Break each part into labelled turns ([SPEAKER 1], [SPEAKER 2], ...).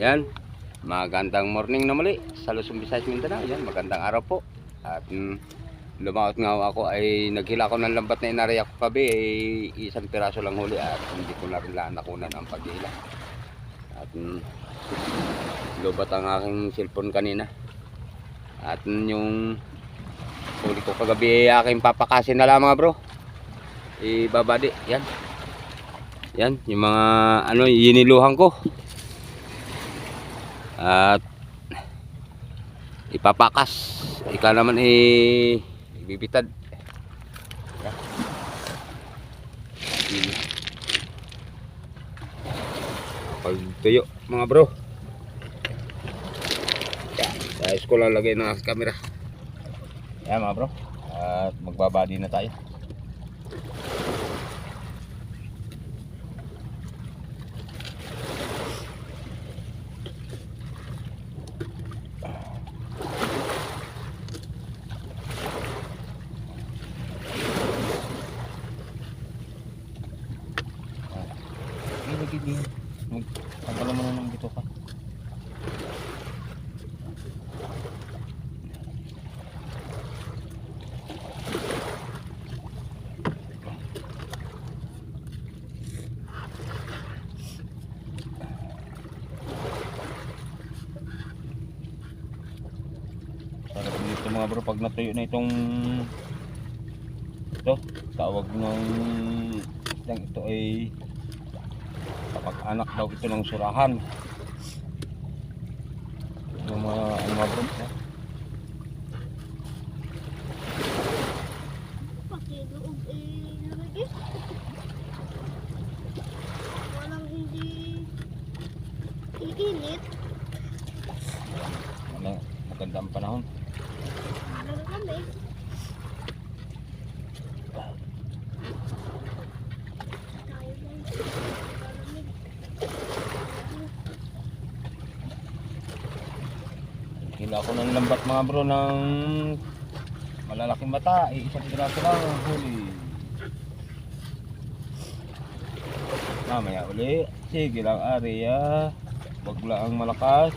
[SPEAKER 1] Yan. Magandang morning na muli sa Luzon, Visayas, Mindanao. Yan, magandang araw po. At mm, lumakot nga ako ay naghila ko ng lambat na inariya ko kabi ay isang piraso lang huli at hindi ko na rin nakunan ang paghila. At mm, lubat ang aking cellphone kanina. At mm, yung huli ko kagabi ay aking papakasin na lamang bro. Ibabadi. Yan. Yan, yung mga ano, yiniluhan ko. At ipapakas. Ika naman eh ibibitad. Pagtuyo mga bro. Yan, sa ayos ko lang lagay ng camera. Yan mga bro. At magbabadi na tayo. Ilagay din. Magpagala mo na ng dito ka. Dito mga bro pag natuyo na itong ito tawag ng isang ito ay anak daw ito ng surahan ito mga ano mga bro eh.
[SPEAKER 2] Eh, nalagay. Walang hindi iinit.
[SPEAKER 1] ano, maganda ang panahon
[SPEAKER 2] Meron kami. Tayo lang. Malamig.
[SPEAKER 1] hila ko ng lambat mga bro ng malalaking mata eh, isang piraso lang huli. Mamaya uli. Sige lang area wag lang malakas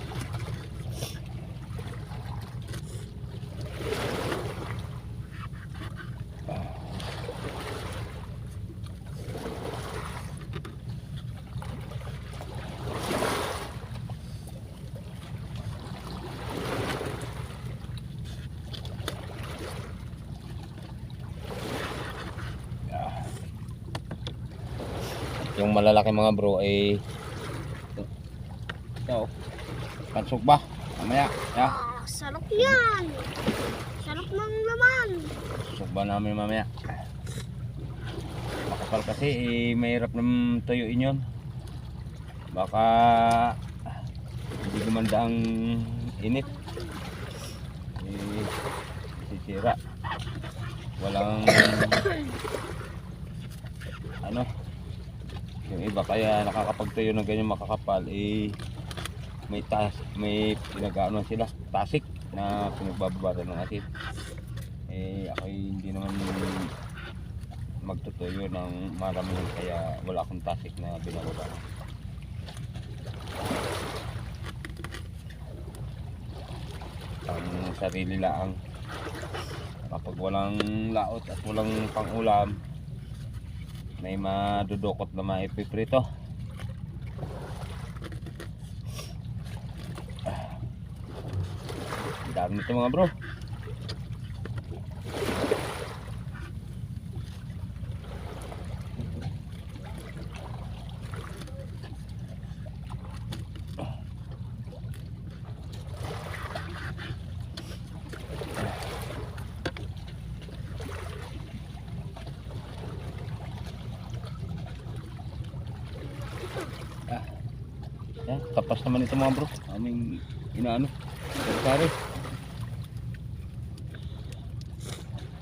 [SPEAKER 1] yung malalaki mga bro ay ito. Pansok ba? Mamaya. Ya.
[SPEAKER 2] Ah, sarap yan. Sarap ng laman.
[SPEAKER 1] pansok ba namin mamaya? Makapal kasi eh, mahirap ng tuyuin yun. Baka hindi gumanda ang init. Eh, sisira walang ano yung iba kaya nakakapagtayo ng ganyan makakapal eh may tas may pinagano sila tasik na pinagbababara ng asin. Eh ako hindi naman magtutuyo ng maramihan kaya wala akong tasik na binababa ang sarili lang. Kapag walang laot at walang pangulam may madudukot na maipiprito dami nito mga bro Yan, tapas naman ito mga bro. Aming inaano. Sari.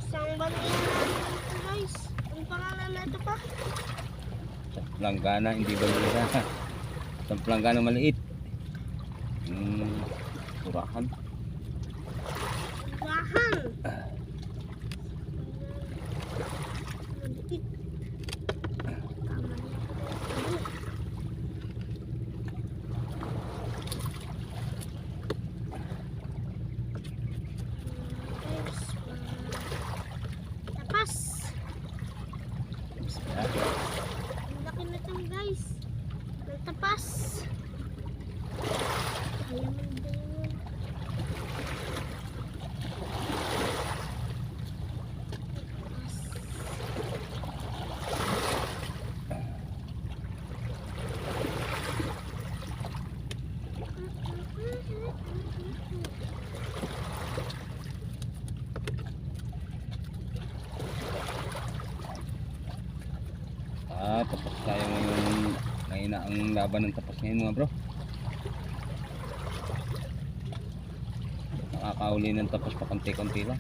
[SPEAKER 2] Isang ito guys. Ang pangalan na ito pa?
[SPEAKER 1] Planggana, hindi ba nila? Isang planggana maliit. Hmm, turahan.
[SPEAKER 2] Bahan. Maliit. Tama na.
[SPEAKER 1] Ah, tapos tayo ngayon. Ngayon laban ng tapos ngayon mga bro. Nakakauli ng tapos pa konti-konti lang.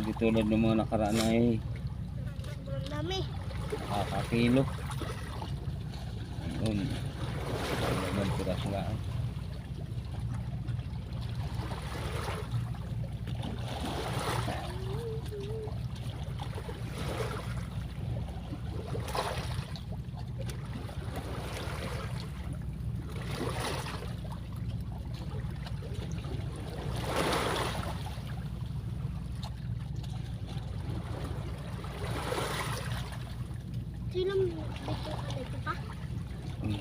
[SPEAKER 1] Hindi tulad ng mga nakaraan na eh,
[SPEAKER 2] dami.
[SPEAKER 1] kakakilo. Ayun. Ayun, piraso lang.
[SPEAKER 2] Sino mo dito ka dito pa?
[SPEAKER 1] Hmm.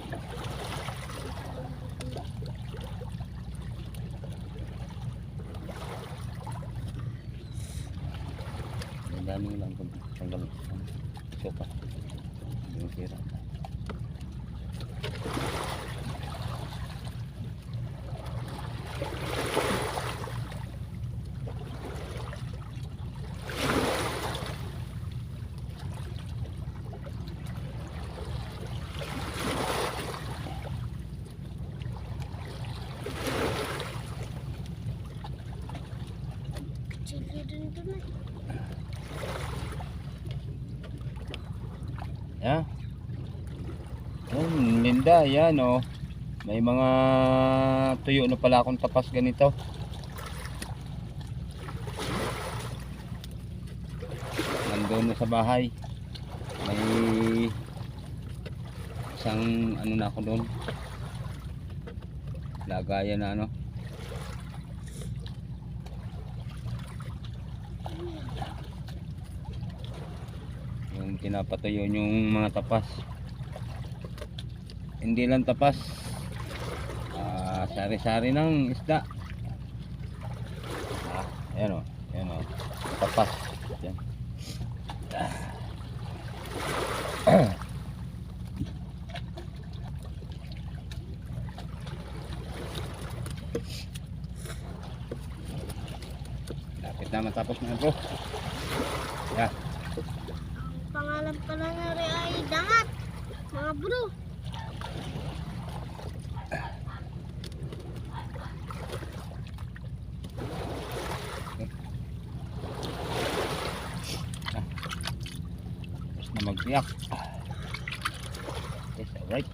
[SPEAKER 1] Ang dami lang kung tanggal ang sopa. Yung sira.
[SPEAKER 2] Chili din dun eh.
[SPEAKER 1] Yeah. Yan, Linda, yan oh. May mga tuyo na pala akong tapas ganito. Nandun na sa bahay. May isang ano na ako doon. Lagayan na ano. Yung pinapatuyo yung mga tapas. Hindi lang tapas. Ah, sari-sari ng isda. Ah, ayan o. Ayan o. Tapas. Yan. Lapit na matapos mga bro. Yeah.
[SPEAKER 2] Ang pangalan pala nga rin ay Dangat. Mga bro.
[SPEAKER 1] Tapos na magtiyak. Yes, alright.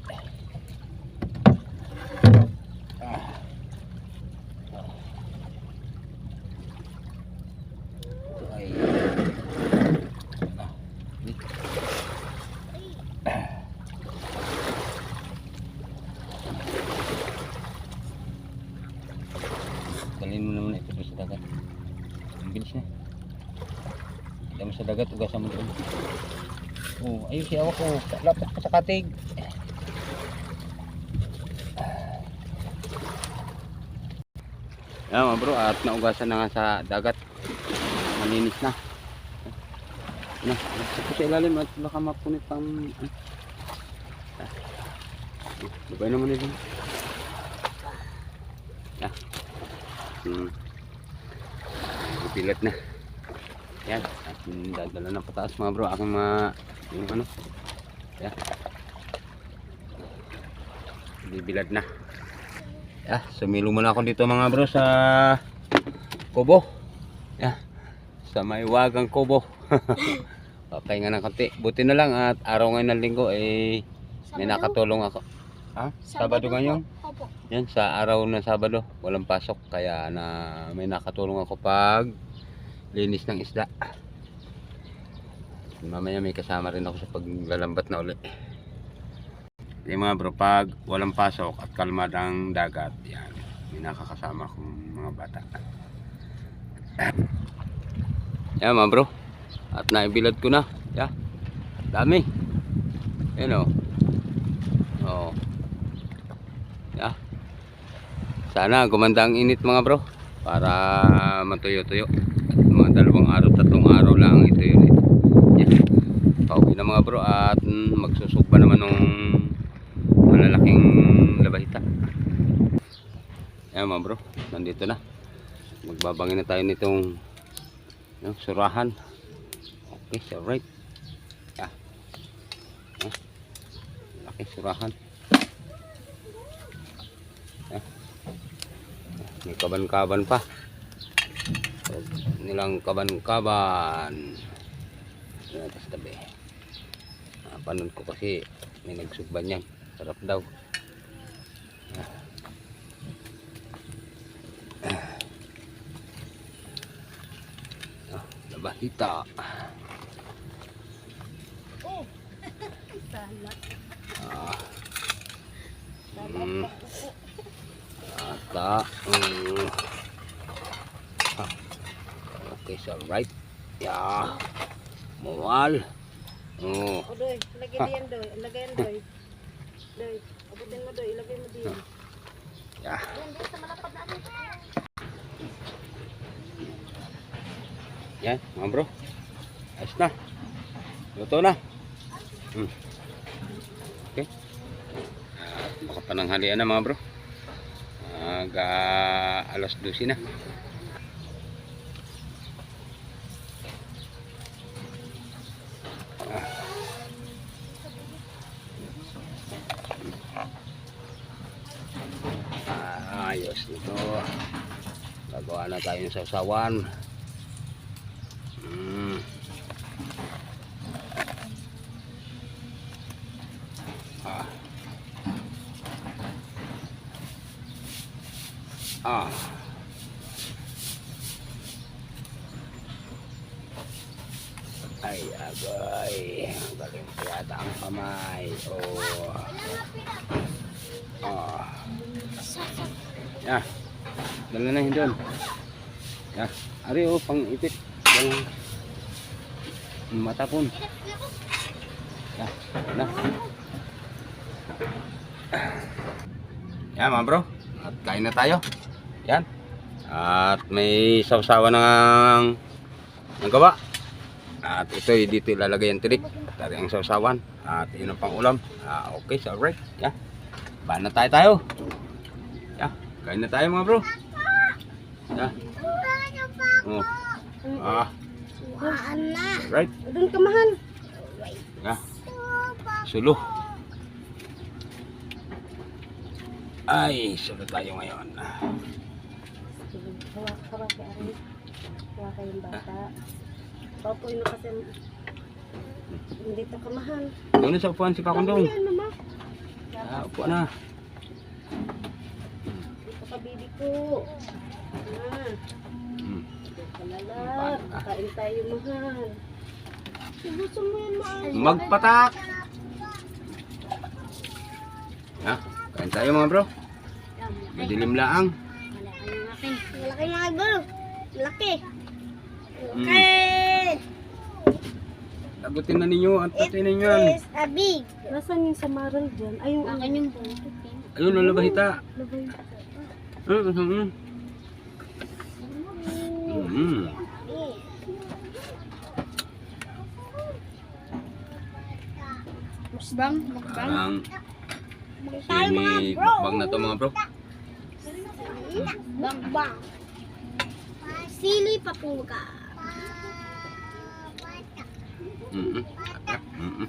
[SPEAKER 1] Ah. Ito ay... Ah.
[SPEAKER 2] Ay,
[SPEAKER 1] Dalhin mo naman ito doon sa dagat. Ang bilis na. Dala mo sa dagat, ugasan mo doon. Oh, ayun si awak ko. Lapit pa sa katig. Yan mga bro, at naugasan na nga sa dagat. Malinis na. Na, sa sa ilalim at baka mapunit ang... Ah. Lubay naman nito. Ah. Hmm. Pilat na. Yan. At dadala na pataas mga bro. Aking mga... Yung ano. Yan. Bibilad na. Yeah, sumilo muna ako dito mga bro sa Kubo. Yeah. Sa may wagang Kubo. okay nga ng konti. Buti na lang at araw ngayon ng linggo eh may nakatulong ako. Ha? Sabado ngayon?
[SPEAKER 2] Opo.
[SPEAKER 1] Yan, sa araw ng Sabado, walang pasok. Kaya na may nakatulong ako pag linis ng isda. Mamaya may kasama rin ako sa paglalambat na uli. Yung mga bro, pag walang pasok at kalmad ang dagat, yan, may nakakasama akong mga bata. Yan mga bro, at naibilad ko na. Yan, dami. Yan o. Oh. Yeah. Sana gumanda ang init mga bro para matuyo-tuyo. At mga dalawang araw, tatlong araw lang ito yun. Yan. Pauwi na na mga bro at magsusugba naman ng malalaking labahita. Ayan mga bro, nandito na. Magbabangin na tayo nitong yung surahan. Okay, so right. Yeah. Ah. Laki surahan. Ah. May kaban-kaban pa. Nilang kaban-kaban. Tas tabi. Ah, panood ko kasi may nagsugban yan. Sarap daw. Ah, labahita.
[SPEAKER 2] Oh. Salak.
[SPEAKER 1] Ah. Hmm. Ata. Hmm. Ah. Okay, so right. Yeah. Mual. Oh.
[SPEAKER 2] O, Doy. Lagay diyan, Doy. Lagay yan, Doy. Doy. Abutin mo, Doy. Ilagay mo diyan.
[SPEAKER 1] Yeah.
[SPEAKER 2] Yan, diyan sa malapad natin.
[SPEAKER 1] Yan, mga bro. Ayos na. Luto na. Hmm. Okay. At makapananghalian na mga bro. Mag ah, alas 12 na. Ah, ayos nito. Gagawa na tayo ng sausawan. Mm. Ah. Ah. Ay, agay. Galing yata ang kamay. Oh. Ah. Ya. Dala na yun doon. Ari oh, pang ipit. Dalang matapon. Ya. Na. Yan mga bro. At kain na tayo. Yan. At may sausawa ng ng gawa. At ito dito ilalagay ang tirik. Tari ang sausawan. At yun ang pang ulam. Ah, okay, so alright. Yeah. Baan na tayo tayo. Yeah. Kain na tayo mga bro. Yeah. Oh. Ah, right.
[SPEAKER 2] Doon ka, mahal.
[SPEAKER 1] Yeah. Sulo. Ay, sulo tayo ngayon.
[SPEAKER 2] Hawak, hawak kay Ari. Hawak kayong bata. Papoy na kasi. Hindi to kamahal.
[SPEAKER 1] Doon sa upuan si
[SPEAKER 2] mama.
[SPEAKER 1] Ah, upo na.
[SPEAKER 2] Ito ka, baby ko. Ah. Kalala. Kain tayo, mahal. Gusto mo yan, mahal.
[SPEAKER 1] Magpatak! Ha? Kain tayo mga bro. Madilim laang.
[SPEAKER 2] Malaki mga bro. Malaki.
[SPEAKER 1] Mm.
[SPEAKER 2] Okay.
[SPEAKER 1] Lagutin na ninyo at tatin ninyo yan.
[SPEAKER 2] Is a big.
[SPEAKER 3] Nasaan yung samaral dyan? Ay, yung
[SPEAKER 2] Akin yung
[SPEAKER 1] Ayun, ang labahita.
[SPEAKER 3] labay.
[SPEAKER 1] Mm, mm, mm. Mm.
[SPEAKER 2] Mukbang, mukbang.
[SPEAKER 1] Parang sini mukbang na to mga bro.
[SPEAKER 2] Mukbang. Sili papuga.
[SPEAKER 1] Mm -mm. Mm -mm.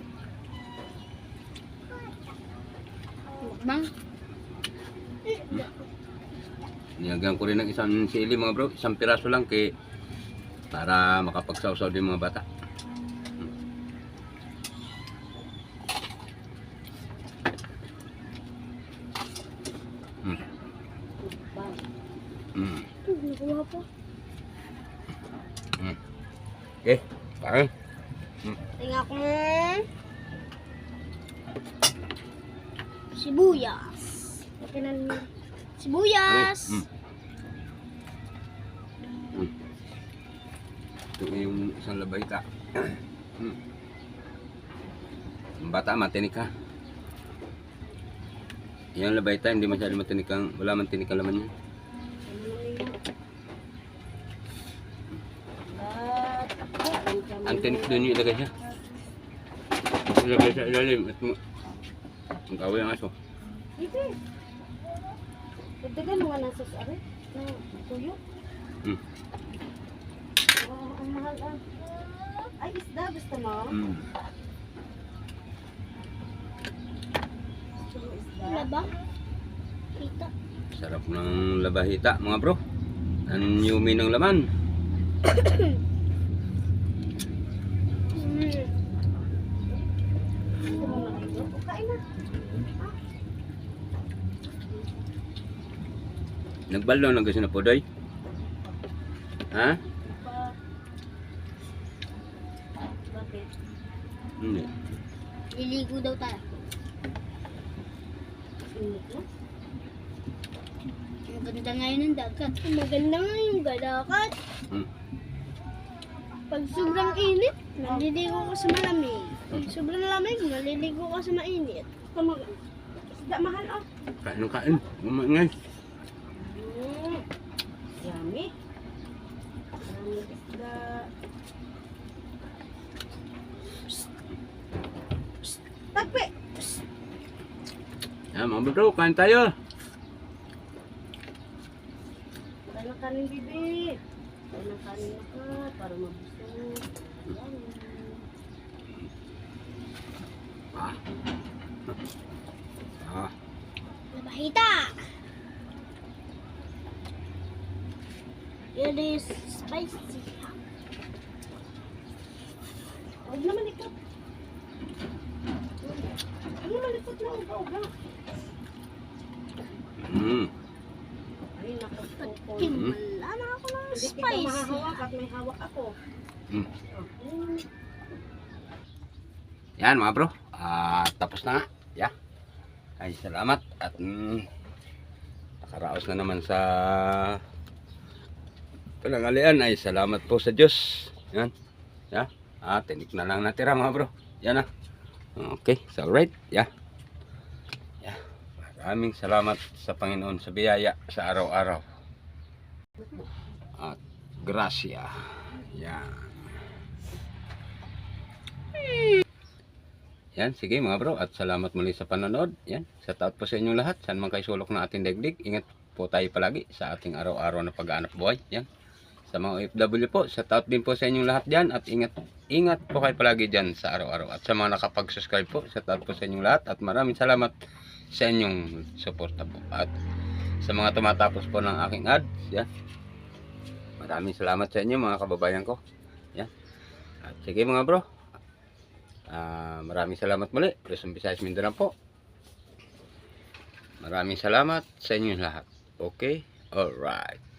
[SPEAKER 2] Mukbang.
[SPEAKER 1] Nilagyan ko rin ng isang sili mga bro. Isang piraso lang kay para makapagsawsaw din mga bata. Mm. Mm.
[SPEAKER 2] Nagawa po.
[SPEAKER 1] Okay, parang.
[SPEAKER 2] Tingnan ko. Sibuyas. Okay na Sibuyas.
[SPEAKER 1] Mm. Mm. Ito na yung isang labayta. mm. Ang bata, matinik ha. Yung labayta, hindi masyado matinik ang, wala man tinik ang laman niya. Ang tinik doon yung ilagay siya. Ilagay sa ilalim at mo. Ang kawi ang aso.
[SPEAKER 2] Sige. Dagdagan mo nga ng sus, are? Ng tuyo?
[SPEAKER 1] Hmm.
[SPEAKER 2] Mahal ah. Ay, isda. Gusto mo?
[SPEAKER 1] Mm.
[SPEAKER 2] Gusto mo isda?
[SPEAKER 3] Laba? Kita.
[SPEAKER 1] Sarap ng labahita mga bro. Ang yumi ng laman.
[SPEAKER 2] Gusto na.
[SPEAKER 1] Nagbalo na kasi na poday. Ha?
[SPEAKER 2] Pa- Bakit?
[SPEAKER 1] Hindi.
[SPEAKER 3] Liligo daw tayo.
[SPEAKER 2] Init na?
[SPEAKER 3] Ang ganda ngayon ng dagat. Maganda nga yung dagat.
[SPEAKER 1] Hmm.
[SPEAKER 3] Pag sobrang init, naliligo ka sa malamig. Pag sobrang lamig, naliligo ka sa mainit.
[SPEAKER 2] Mo? Isda mahal ah.
[SPEAKER 1] Kain ng kain. Umangay.
[SPEAKER 2] Mm. Yummy. Maraming isda. Tagpi!
[SPEAKER 1] Yan mga bro, kain tayo.
[SPEAKER 2] Wala na kanin, bibi. Wala na kanin na ka para mabusog. Yummy.
[SPEAKER 1] Ah. Ah.
[SPEAKER 3] Labahita! It is spicy.
[SPEAKER 2] Huwag naman ikot. Huwag naman ikot na uga-uga.
[SPEAKER 1] Mm.
[SPEAKER 2] Ay, nakapukol.
[SPEAKER 3] Kim, wala na ako ng
[SPEAKER 2] Hindi kita
[SPEAKER 3] spicy.
[SPEAKER 2] mahahawak at may hawak ako.
[SPEAKER 1] Mm.
[SPEAKER 2] Oh. Mm.
[SPEAKER 1] Yan mga bro. Ah, tapos na nga. Yeah. Ay, salamat. At mm, nakaraos na naman sa panangalian. Ay, salamat po sa Diyos. Yan. Yeah. Ah, tinik na lang natira mga bro. Yan na. Okay, so alright. Yeah. Yeah. Maraming salamat sa Panginoon sa biyaya sa araw-araw. At gracia. Yan. Yan, sige mga bro. At salamat muli sa panonood. Yan, sa taot po sa inyong lahat. Saan man kayo sulok ng ating daigdig. Ingat po tayo palagi sa ating araw-araw na pag-aanap buhay. Yan. Sa mga OFW po, sa taot din po sa inyong lahat dyan. At ingat, ingat po kayo palagi dyan sa araw-araw. At sa mga nakapag-subscribe po, sa taot po sa inyong lahat. At maraming salamat sa inyong suporta po. At sa mga tumatapos po ng aking ads. Yan. Maraming salamat sa inyo mga kababayan ko. Yan. At sige mga bro. Ah, maraming salamat muli. Luzon, Visayas, Mindanao po. Maraming salamat sa inyong lahat. Okay? Alright.